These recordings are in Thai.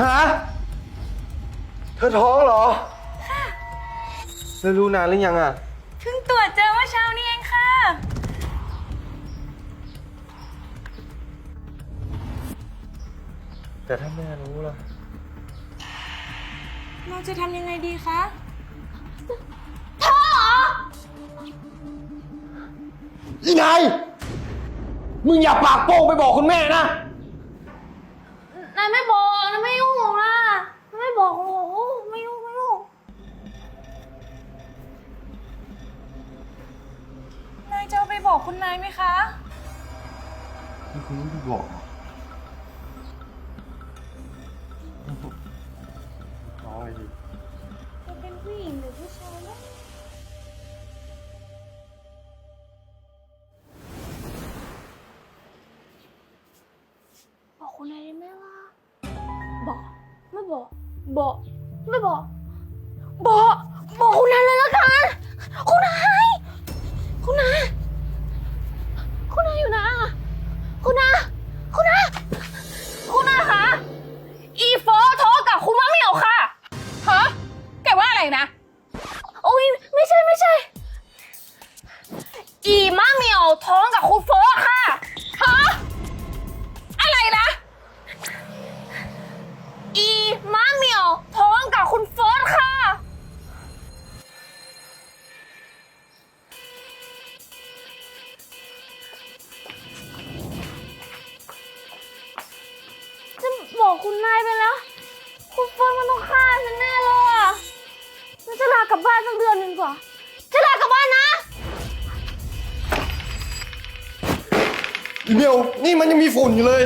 ฮะ เธอท้องเหรอแล้วรู้นานหรือยังอะ เพิ่งตรวจเจอเมื่อเช้านี้เองค่ะ แต่ถ้าแม่รู้ล่ะ เราจะทำยังไงดีคะอีนายมึงอย่าปากโป้งไปบอกคุณแม่นะนายไม่บอกนายไม่ยุ่งนะนายไม่บอกโอ้โหไม่ยุ่งไม่ยุ่งนายจะเอาไปบอกคุณนายไหมคะไม่คุณไปบอก บอกคุณนายไปแล้ว คุณโฟนมันต้องฆ่าฉันแน่เลยอะฉันจะลากลับบ้านสักเดือนหนึ่งกว่าจะลากลับบ้านนะ อีเมลนี่มันยังมีฝุ่นอยู่เลย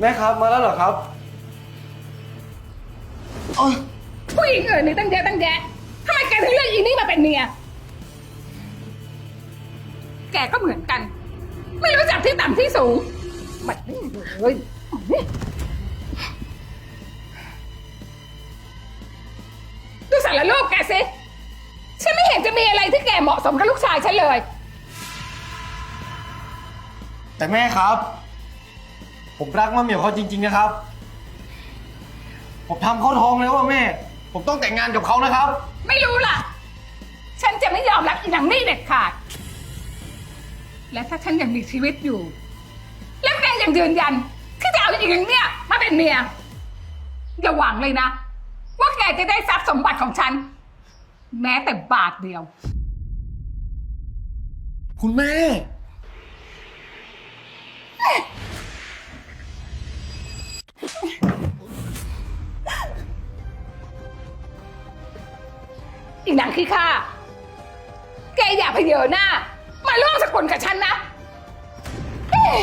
แม่ครับมาแล้วเหรอครับเอ้ยผู้หญิงอื่นนี่ตั้งเยอะตั้งแยะทำไมแกถึงเลือกอีนี่มาเป็นเมีย แกก็เหมือนกัน ไม่รู้จักที่ต่ำที่สูง มันนี่เลยดูสารรูปแกสิ ฉันไม่เห็นจะมีอะไรที่แกเหมาะสมกับลูกชายฉันเลย แต่แม่ครับ ผมรักมะเหมียวเขาจริง ๆ นะครับ ผมทำเขาท้องแล้วว่าแม่ ผมต้องแต่งงานกับเขานะครับ ไม่รู้ล่ะ ฉันจะไม่ยอมรับอีหนังนี่เด็ดขาด และถ้าฉันยังมีชีวิตอยู่แล้วแก ยังยืนยัน ที่จะเอาอีหนังเนี่ยมาเป็นเมีย อย่าหวังเลยนะ ว่าแกจะได้ทรัพย์สมบัติของฉัน แม้แต่บาทเดียว คุณแม่ อีหนังขี้ข้าแกอย่าเพเยอหน้า มาล่วงสกุลกับฉันนะ เอ๊ะ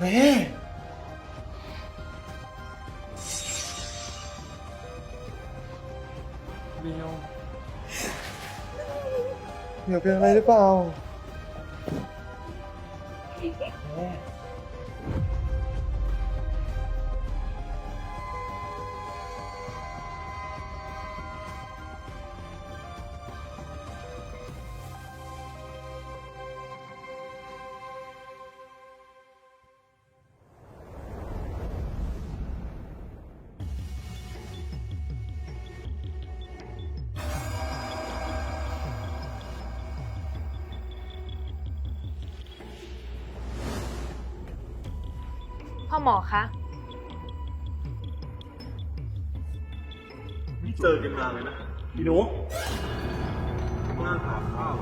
แม่เมียวเมียวเป็นอะไรหรือเปล่า พ่อหมอคะ ไม่เจอกันนานเลยนะพี่หนูว่างหาข้าว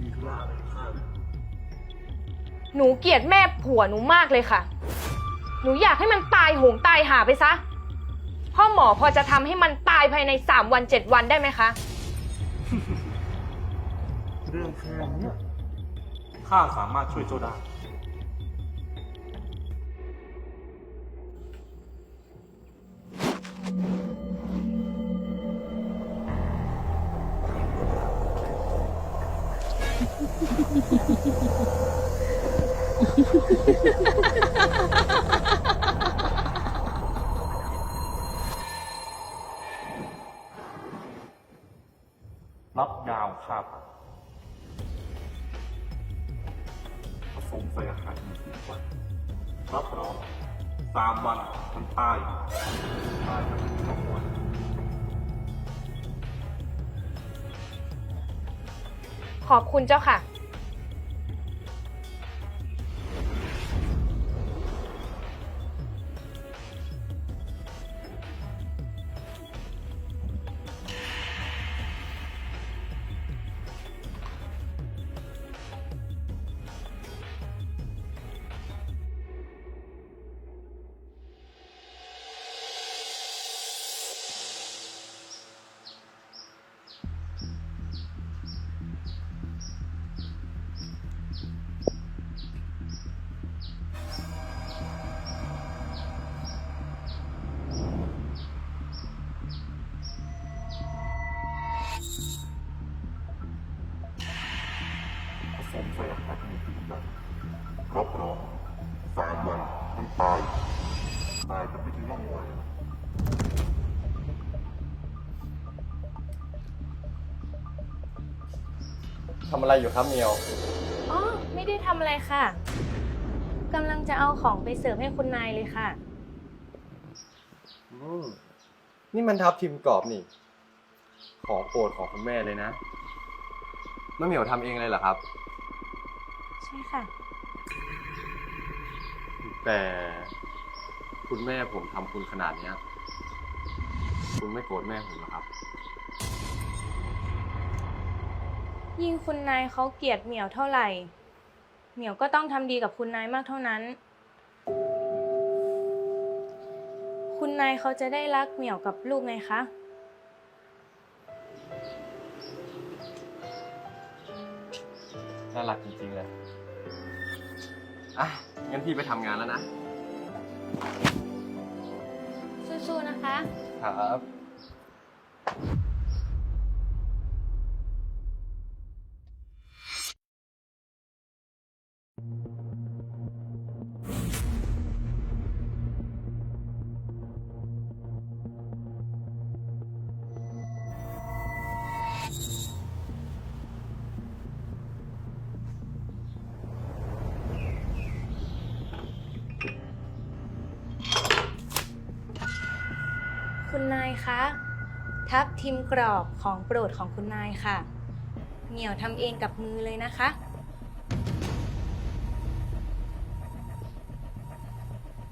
มีธุระอะไรข้าวหนูเกลียดแม่ผัวหนูมากเลยค่ะ หนูอยากให้มันตายโหงตายหาไปซะ พ่อหมอพอจะทำให้มันตายภายใน3วัน7วันได้ไหมคะ เรื่องแค่เนี้ยข้าสามารถช่วยเจ้าได้ รับยาวข้าพันผสมใส่อาหารมีสิบวันรับรองสามวันมันตายตายแบบสองวันขอบคุณเจ้าค่ะ ส่อาหารมีสิบวันรับรองสามวันมันตายตายแบบไม่ทิ้งร่องรอยทำอะไรอยู่ครับเมียว อ๋อ ไม่ได้ทำอะไรค่ะ กำลังจะเอาของไปเสิร์ฟให้คุณนายเลยค่ะอืมนี่มันทับทิมกรอบนี่ ของโปรดของคุณแม่เลยนะมะเหมียวทำเองเลยเหรอครับ ใช่ค่ะ แต่คุณแม่ผมทำคุณขนาดเนี้ย คุณไม่โกรธแม่ผมเหรอครับ ยิ่งคุณนายเขาเกลียดเหมียวเท่าไหร่ เหมียวก็ต้องทำดีกับคุณนายมากเท่านั้น คุณนายเขาจะได้รักเหมียวกับลูกไงคะ น่ารักจริงๆเลย อะ งั้นพี่ไปทำงานแล้วนะ สู้ๆนะคะ ครับ ทับทิมกรอบของโปรดของคุณนายค่ะ เหมียวทำเองกับมือเลยนะคะ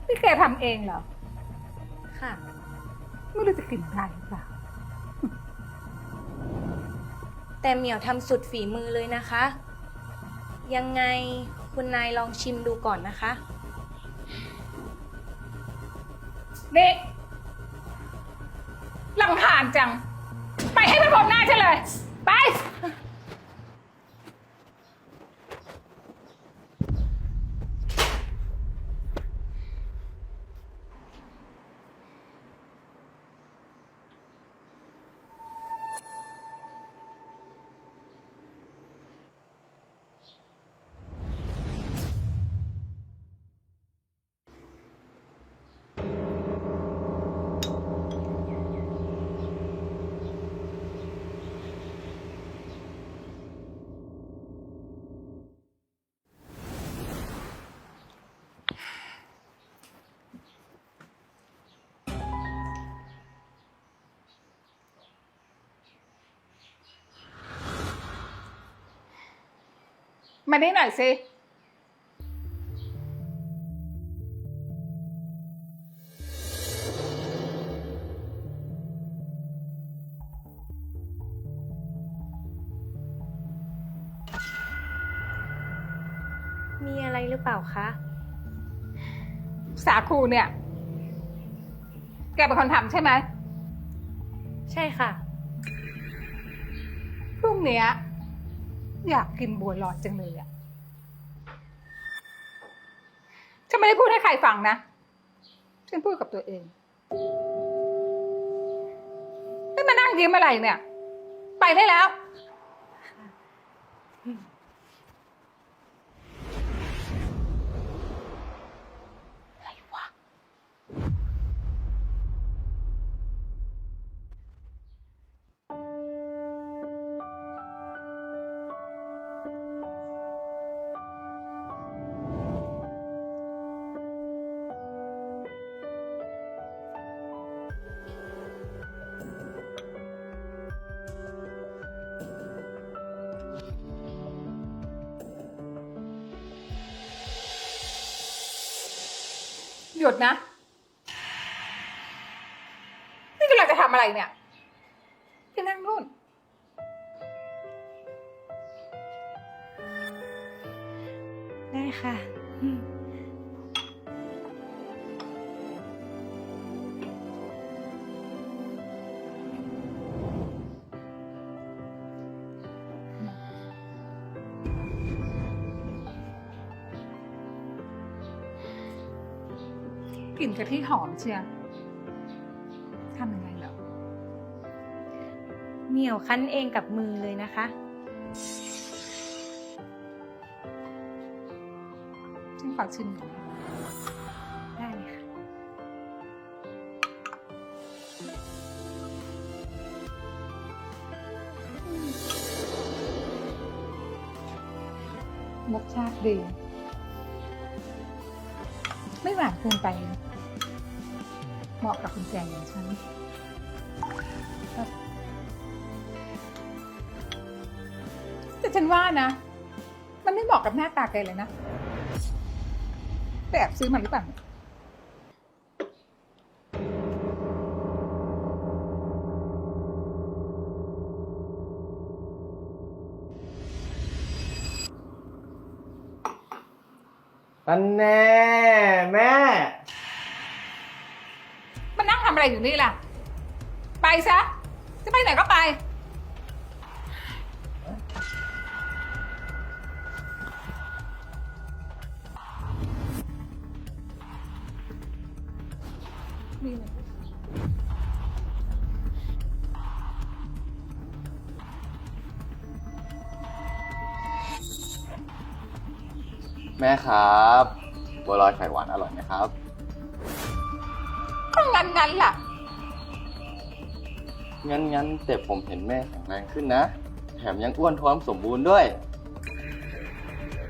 นี่แกทำเองเหรอ ค่ะ ไม่รู้จะกินได้หรือเปล่า แต่เหมียวทำสุดฝีมือเลยนะคะ ยังไงคุณนายลองชิมดูก่อนนะคะ นี่ ลำคาญจัง ไปให้มันพ้นหน้าฉันเลย ไป มานี่หน่อยสิมีอะไรหรือเปล่าคะ สาคูเนี่ย แกเป็นคนทำใช่ไหม ใช่ค่ะ พรุ่งเนี้ย อยากกินบัวลอยจังเลยอะฉันไม่ได้พูดให้ใครฟังนะ ฉันพูดกับตัวเองไม่มานั่งยิ้มอะไรเนี่ย ไปได้แล้ว ยุดนะ นี่กำลังจะทำอะไรเนี่ยไปนั่งนู่น ได้ค่ะ กลิ่นกะทิหอมเชียวทำยังไงเหรอเหนียวคั้นเองกับมือเลยนะคะ ฉันขอชิมหน่อยได้เลยค่ะ รสชาติดี ไม่หวานเกินไป เหมาะกับคุณแจงอย่างฉันแต่ฉันว่านะ มันไม่เหมาะกับหน้าตาแกเลยนะแต่แอบซื้อมาหรือเปล่าอันแน่แม่ อะไรอยู่นี่ล่ะ ไปซะ จะไปไหนก็ไป แม่ครับ บัวลอยไข่หวานอร่อยไหมครับ งั้นงั้นๆล่ะ งั้นงั้นแต่ผมเห็นแม่แข็งแรงขึ้นนะ แถมยังอ้วนท้วมสมบูรณ์ด้วย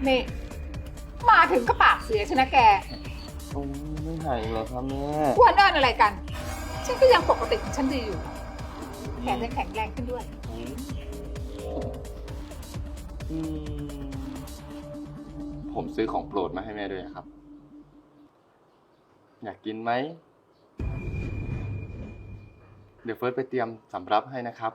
นี่ มาถึงก็ปากเสียชนะแกโอ้ไม่หายเหรอครับแม่ควรเอินอะไรกัน ฉันก็ยังปกติของฉันดีอยู่แถมยังแข็งแรงขึ้นด้วย อืมผมซื้อของโปรดมาให้แม่ด้วยครับ อยากกินไหม เดี๋ยวเฟิร์สไปเตรียมสำรับให้นะครับ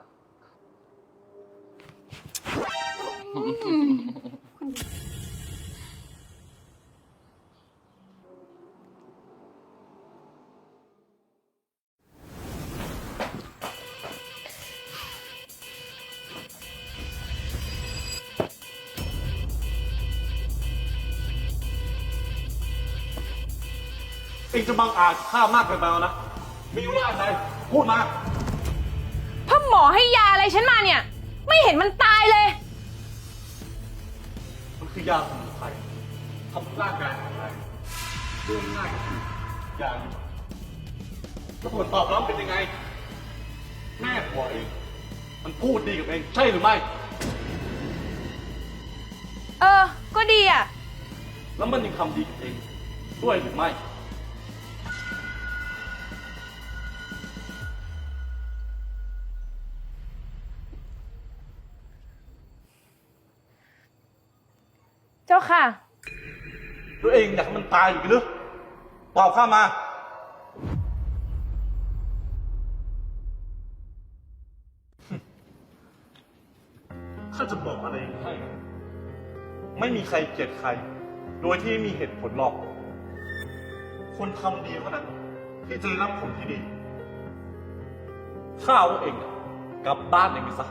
เองจะบังอาจข้ามากเกินไปแล้วนะมีว่าอะไร พูดมา หมอให้ยาอะไรฉันมาเนี่ย ไม่เห็นมันตายเลย มันคือยาสมุนไพรทำร่างกายแข็งแรงเรื่องง่ายก็คือยานี้แล้วผลตอบรับเป็นยังไง แม่ผัวเอง มันพูดดีกับเองใช่หรือไม่ เออ ก็ดีอะ แล้วมันยังทำดีกับเองด้วยหรือไม่ ค่ะตัวเองอยากให้มันตายอีกหรือตอบข้ามา ข้าจะบอกอะไรให้ไม่มีใครเกลียดใคร โดยที่ไม่มีเหตุผลหรอก คนทำดีเท่านั้นที่จะได้รับผลที่ดี ข้าว่าเองอะกลับบ้านเองไปซะ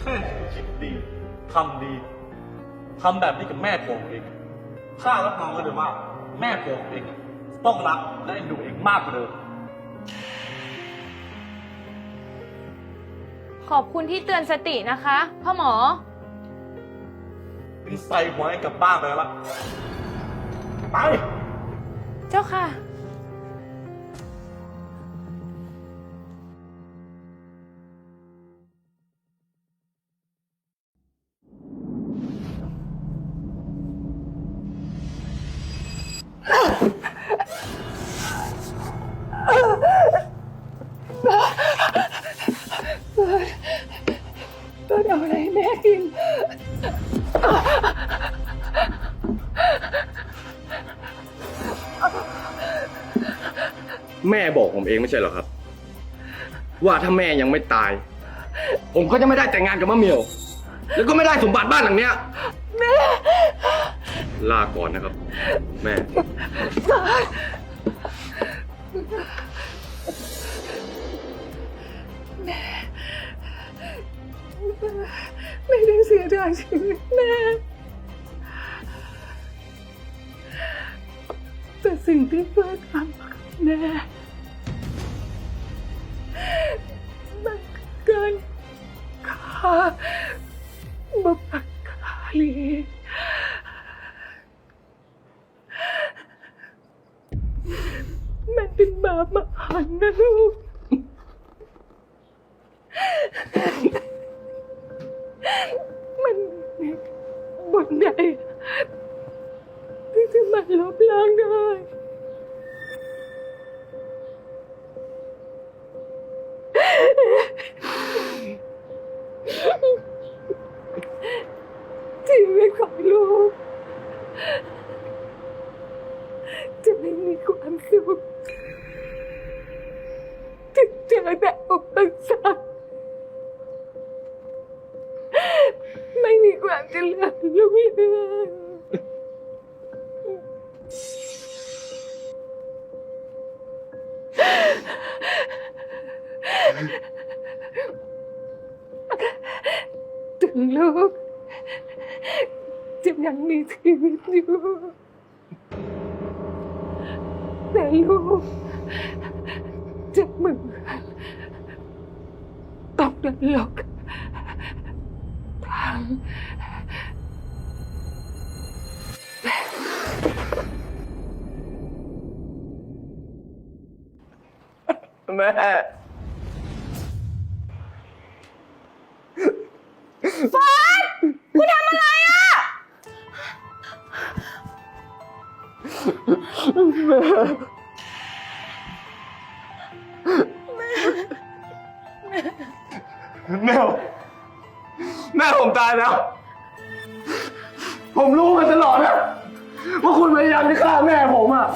แค่คิดดีทำดี ทำแบบนี้กับแม่ผัวของเองข้ารับรองเลยว่า แม่ผัวของเองอะต้องรักและเอ็นดูเองมากกว่าเดิม ขอบคุณที่เตือนสตินะคะพ่อหมอ เป็นใส่หัวให้กลับบ้านไปแล้วล่ะไป เจ้าค่ะ ผมเองไม่ใช่เหรอครับ ว่าถ้าแม่ยังไม่ตาย ผมก็จะไม่ได้แต่งงานกับมะเหมียว แล้วก็ไม่ได้สมบัติบ้านหลังเนี้ยแม่ลาก่อนนะครับ แม่ ไม่ได้เสียดายชีวิตแม่แต่สิ่งที่เพื่อนทำกับแม่ บุพการีมันเป็นบาปมหันต์นะลูก มันมีบนใดที่จะมาลบล้างได้ ถึงลูกจะยังมีชีวิตอยู่แต่ลูกจะเหมือนตกนรกทางแม่ แม่แม่ผมตายแล้ว ผมรู้มาตลอดนะว่าคุณพยายามจะฆ่าแม่ผมอะ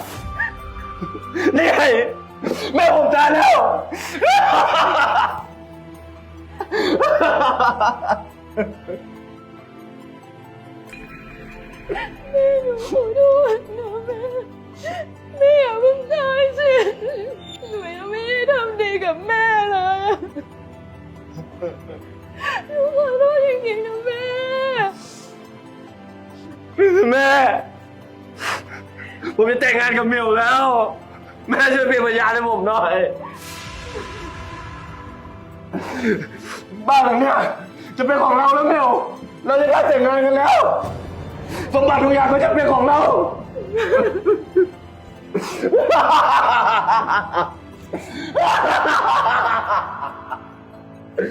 นี่ไงแม่ผมตายแล้วขอโทษนะแม่ แม่อย่าเพิ่งตายสิหนูยังไม่ได้ทำดีกับแม่เลยหนูขอโทษจริงๆนะแม่ แม่ ผมจะแต่งงานกับมิวแล้ว แม่ช่วยเป็นพยานให้ผมหน่อย บ้านหลังเนี้ยจะเป็นของเราแล้วมิวเราจะได้แต่งงานกันแล้ว สมบัติทุกอย่างก็จะเป็นของเรา ハハハハ